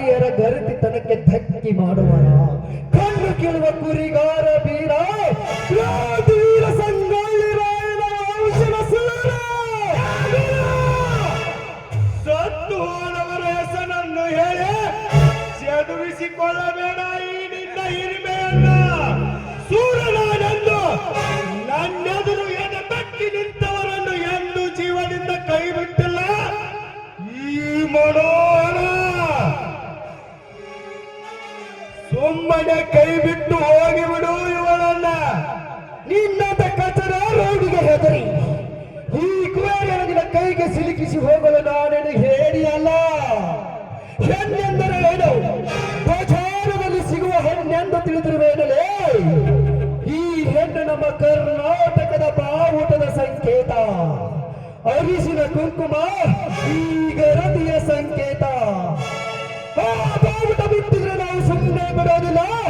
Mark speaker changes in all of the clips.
Speaker 1: ನಾರಿಯರ ಗರತಿತನಕ್ಕೆ ಧಕ್ಕಿ ಮಾಡುವರ ಕಣ್ಣು ಕೇಳುವ ಕುರಿಗಾರ ಬೀರ.
Speaker 2: ಸತ್ತು ಹೋದವರ ಹೆಸರನ್ನು ಹೇಳಿ ಚದುರಿಸಿಕೊಳ್ಳಬೇಡ ಸುಮ್ಮನೆ ಕೈ ಬಿಟ್ಟು ಹೋಗಿಬಿಡು ಇವಳನ್ನ.
Speaker 1: ನಿನ್ನಂತ ಕಚರ ರೋಡಿಗೆ ಹೆದರಿ. ಈ ಕುವೇರನ ಕೈಗೆ ಸಿಲುಕಿಸಿ ಹೋಗಲು ನಾನೇನು ಹೇಳಿ ಅಲ್ಲ ಹೆಣ್ಣೆಂದರೆ ಏನು? ಬಜಾರದಲ್ಲಿ ಸಿಗುವ ಹೆಣ್ಣೆಂದು ತಿಳಿದಿರುವೇನಲೇ? ಈ ಹೆಣ್ಣು ನಮ್ಮ ಕರ್ನಾಟಕದ ಬಾವುಟದ ಸಂಕೇತ. ಅರಿಶಿನ ಕುಂಕುಮ, ಈ ಗರತಿಯ ಸಂಕೇತ. ಬಾವುಟ ಬಿಟ್ಟಿದ್ರೆ
Speaker 2: para onde não?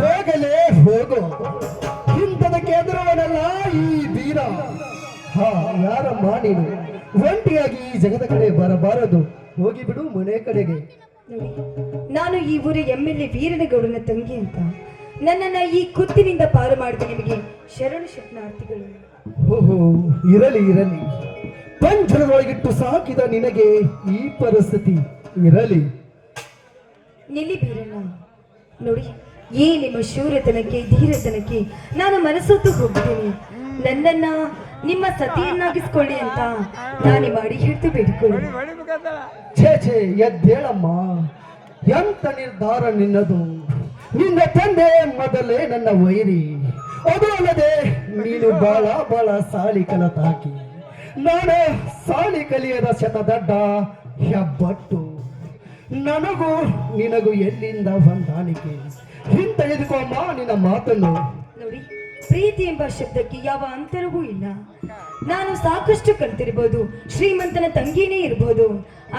Speaker 2: ಹೋಗಲೇ ಹೋಗು.
Speaker 1: ಇಂಥದಕ್ಕೆ ಎದುರವನಲ್ಲ ಈ ವೀರ ಹಾ ಯಾರಮ್ಮ ನೀನು? ಒಂಟಿಯಾಗಿ ಈ ಜಗದ ಕಡೆ ಬರಬಾರದು. ಹೋಗಿಬಿಡು ಮನೆ ಕಡೆಗೆ.
Speaker 3: ನೋಡಿ ನಾನು ಈ ಊರ ಎಂ ಎಲ್ ಎ ವೀರನಗೌಡನ ತಂಗಿ ಅಂತ. ನನ್ನನ್ನ ಈ ಕುತ್ತಿನಿಂದ ಪಾರು ಮಾಡಿದ ನಿಮಗೆ ಶರಣು ಶರಣಾರ್ಥಿಗಳು.
Speaker 1: ಓಹೋ ಇರಲಿ ಇರಲಿ. ಪಂಜರದೊಳಗಿಟ್ಟು ಸಾಕಿದ ನಿನಗೆ ಈ ಪರಿಸ್ಥಿತಿ ಇರಲಿ.
Speaker 3: ನಿಲ್ಲಿ ಬೀರಣ್ಣ. ನೋಡಿ ಏ ನಿಮ್ಮ ಶೂರತನಕ್ಕೆ ಧೀರತನಕ್ಕೆ ನಾನು ಮನಸ್ಸೊತ್ತು ಹೋಗ್ತೀನಿ ನನ್ನನ್ನ ನಿಮ್ಮ ಸತಿಯನ್ನಾಗಿಸ್ಕೊಳ್ಳಿ ಅಂತ ನಾನು ಮಾಡಿ ಹಿಡಿದು ಬೇಡಿಕೊಳ್ಳಿ.
Speaker 1: ಛೇ ಛೇ ಎದ್ದೇಳಮ್ಮ. ಎಂತ ನಿರ್ಧಾರ ನಿನ್ನದು? ನಿನ್ನ ತಂದೆ ಮೊದಲೇ ನನ್ನ ವೈರಿ. ಅದು ಅಲ್ಲದೆ ನೀನು ಬಾಳ ಬಾಳ ಸಾಲಿ ಕಲತಾಕಿ ನಾನು ಸಾಲಿ ಕಲಿಯದ ಶತದಡ್ಡ ಹೆಬ್ಬಟ್ಟು. ನನಗೂ ನಿನಗೂ ಎಲ್ಲಿಂದ ಹೊಂದಾಣಿಕೆ ಹಿಂತೆಗೆದುಕೋಮ್ಮ ನಿನ್ನ ಮಾತನ್ನು.
Speaker 3: ನೋಡಿ ಪ್ರೀತಿ ಎಂಬ ಶಬ್ದಕ್ಕೆ ಯಾವ ಅಂತರವೂ ಇಲ್ಲ. ನಾನು ಸಾಕಷ್ಟು ಕಲ್ತಿರ್ಬೋದು, ಶ್ರೀಮಂತನ ತಂಗಿನೇ ಇರ್ಬೋದು,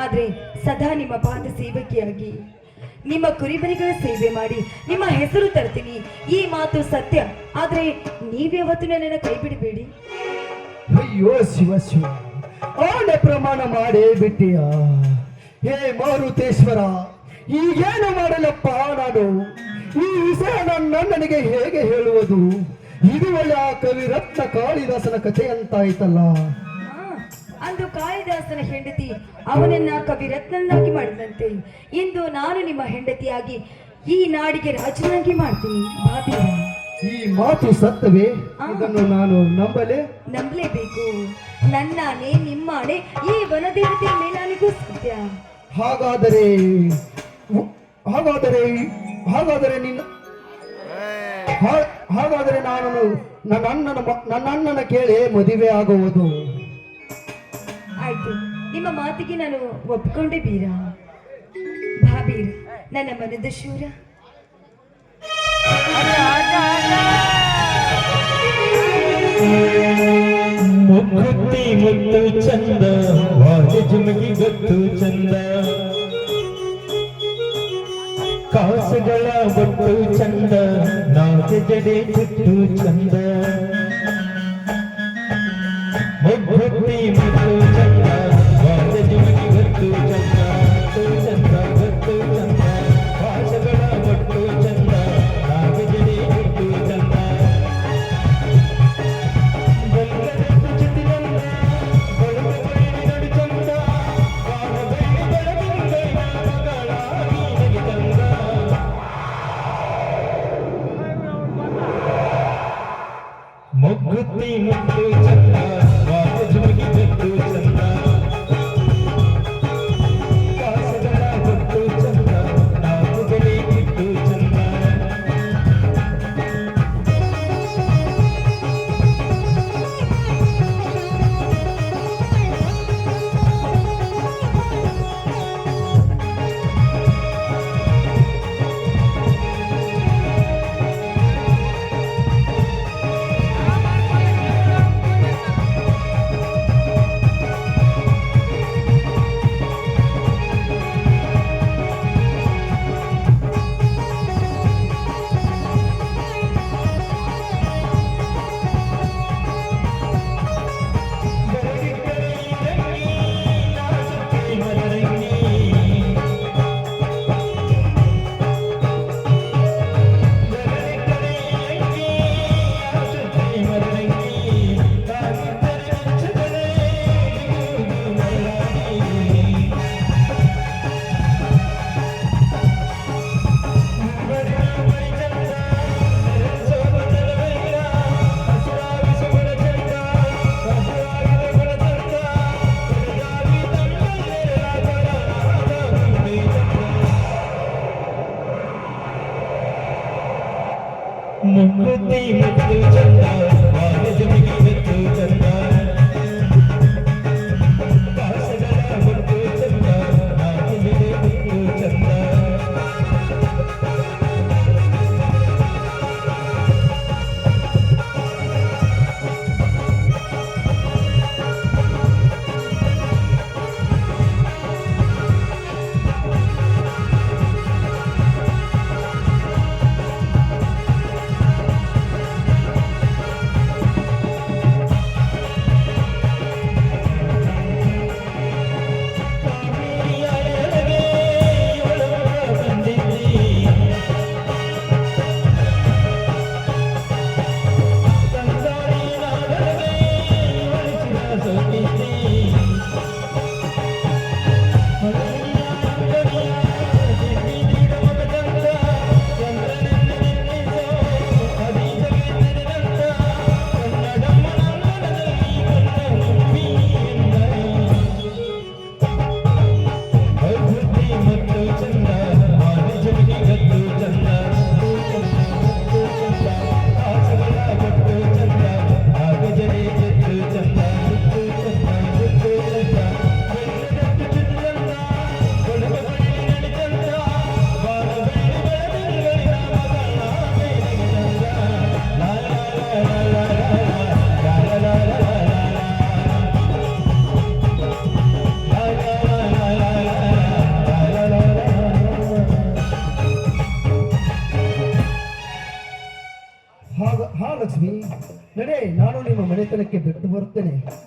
Speaker 3: ಆದ್ರೆ ಸದಾ ನಿಮ್ಮ ಪಾದ ಸೇವಕಿಯಾಗಿ. ನಿಮ್ಮ ಕುರಿಮರಿಗಳ ಸೇವೆ ಮಾಡಿ, ನಿಮ್ಮ ಹೆಸರು ತರ್ತೀನಿ. ಈ ಮಾತು ಸತ್ಯ, ಆದ್ರೆ ನೀವ್ಯಾವತ್ತು ನನ್ನನ್ನು ಕೈ ಬಿಡಬೇಡಿ
Speaker 1: ಅಯ್ಯೋ ಶಿವ ಶಿವ, ಆನೆ ಪ್ರಮಾಣ ಮಾಡೇ ಬಿಟ್ಟಿಯ. ಹೇ ಮಾರುತೇಶ್ವರ, ಈಗೇನು ಮಾಡಲಪ್ಪ ನಾನು? ಈ ವಿಷಯ ನನ್ನ ನನಗೆ ಹೇಗೆ ಹೇಳುವುದು? ಇದು ಒಳ್ಳೆ ಆ ಕವಿ ರತ್ನ ಕಾಳಿದಾಸನ ಕಥೆ ಅಂತಾಯ್ತಲ್ಲ.
Speaker 3: ಆ, ಅಂದು ಕಾಳಿದಾಸನ ಹೆಂಡತಿ ಅವನನ್ನ ಕವಿ ರತ್ನನ್ನಾಗಿ ಮಾಡಿದಂತೆ. ಇಂದು ನಾನು ನಿಮ್ಮ ಹೆಂಡತಿಯಾಗಿ ಈ ನಾಡಿಗೆ ರಾಜನಾಗಿ ಮಾಡ್ತೀನಿ.
Speaker 1: ಈ ಮಾತು ಸತ್ತವೇ ಅದನ್ನು ನಾನು ನಂಬಲೆ?
Speaker 3: ನಂಬಲೇಬೇಕು. ನನ್ನಾನೆ ನಿಮ್ಮಾನೆ ಈ ವನದೇವತೆ ಮೇಲಾನಿಗೂ ಸತ್ಯ
Speaker 1: ಹಾಗಾದರೆ ಹಾಗಾದರೆ ಹಾಗಾದರೆ ನಿನ್ನ ಹಾ- ಹಾಗಾದರೆ ನಾನು ನನ್ನ ಅಣ್ಣನ ಮ- ನನ್ನ ಅಣ್ಣನ ಕೇಳಿ ಮದುವೆ ಆಗುವುದು.
Speaker 3: ಆಯ್ತು. ನಿಮ್ಮ ಮಾತಿಗೆ ನಾನು ಒಪ್ಕೊಂಡೆ ಬೀರ. ಭಾಬೀರ ನನ್ನ ಮನದ ಶೂರ.
Speaker 1: ಮುತ್ತು ಚಂದ ವಾದ ಜುಮಗಿ ಗೊತ್ತು ಚಂದ. ಕಾಸುಗಳ ಬೊಟ್ಟು ಚಂದ
Speaker 4: हाथ जड़े चुट्टू चंद भुट्टी मतो மத்தை மத்து
Speaker 3: Beni.